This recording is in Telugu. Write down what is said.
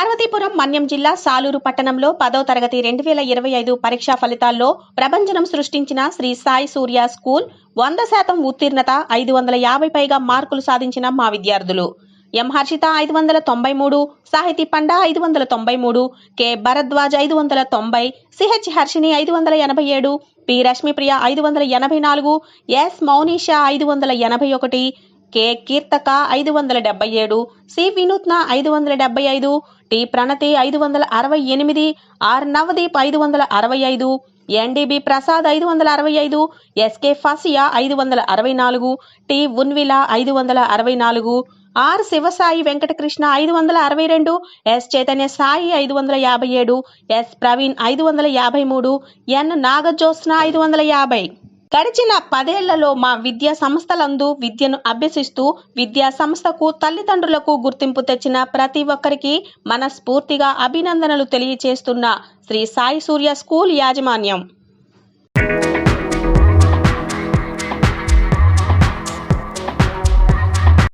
పార్వతీపురం మన్యం జిల్లా సాలూరు పట్టణంలో పదో తరగతి రెండు వేల ఇరవై ఐదు పరీక్షా ఫలితాల్లో ప్రభంజనం సృష్టించిన శ్రీ సాయి సూర్య స్కూల్ వంద శాతం ఉత్తీర్ణత ఐదు వందల యాభై పైగా మార్కులు సాధించిన మా విద్యార్థులు. ఎం. హర్షిత ఐదు వందల తొంభై మూడు సాహితీ పండ ఐదు వందల తొంభై మూడు కె. భరద్వాజ్ ఐదు వందల తొంభై సిహెచ్ హర్షిని ఐదు వందల ఎనభై ఏడు పి. రశ్మిప్రియ ఐదు వందల ఎనభై నాలుగు ఎస్. మౌనిషా ఐదు వందల ఎనభై ఒకటి కె కీర్తక ఐదు వందల డెబ్బై ఏడు సి వినూత్న ఐదు వందల డెబ్బై ఐదు టి ప్రణతి ఐదు వందల అరవై ఎనిమిది ఆర్ నవదీప్ ఐదు వందల అరవై ఐదు ఎన్డిబి ప్రసాద్ ఐదు వందల అరవై ఐదు ఎస్కే ఫసియా ఐదు వందల అరవై నాలుగు టి ఉన్విల ఐదు వందల అరవై నాలుగు ఆర్ శివసాయి వెంకటకృష్ణ ఐదు వందల అరవై రెండు ఎస్ చైతన్య సాయి ఐదు వందల యాభై ఏడు ఎస్ ప్రవీణ్ ఐదు వందల యాభై మూడు ఎన్ నాగజోత్స్న ఐదు వందల యాభై గడిచిన పదేళ్ళలో మా విద్యా సంస్థలందు విద్యను అభ్యసిస్తూ విద్యా సంస్థకు తల్లిదండ్రులకు గుర్తింపు తెచ్చిన ప్రతి ఒక్కరికి మనస్ఫూర్తిగా అభినందనలు తెలియచేస్తున్న శ్రీ సాయి సూర్య స్కూల్ యాజమాన్యం.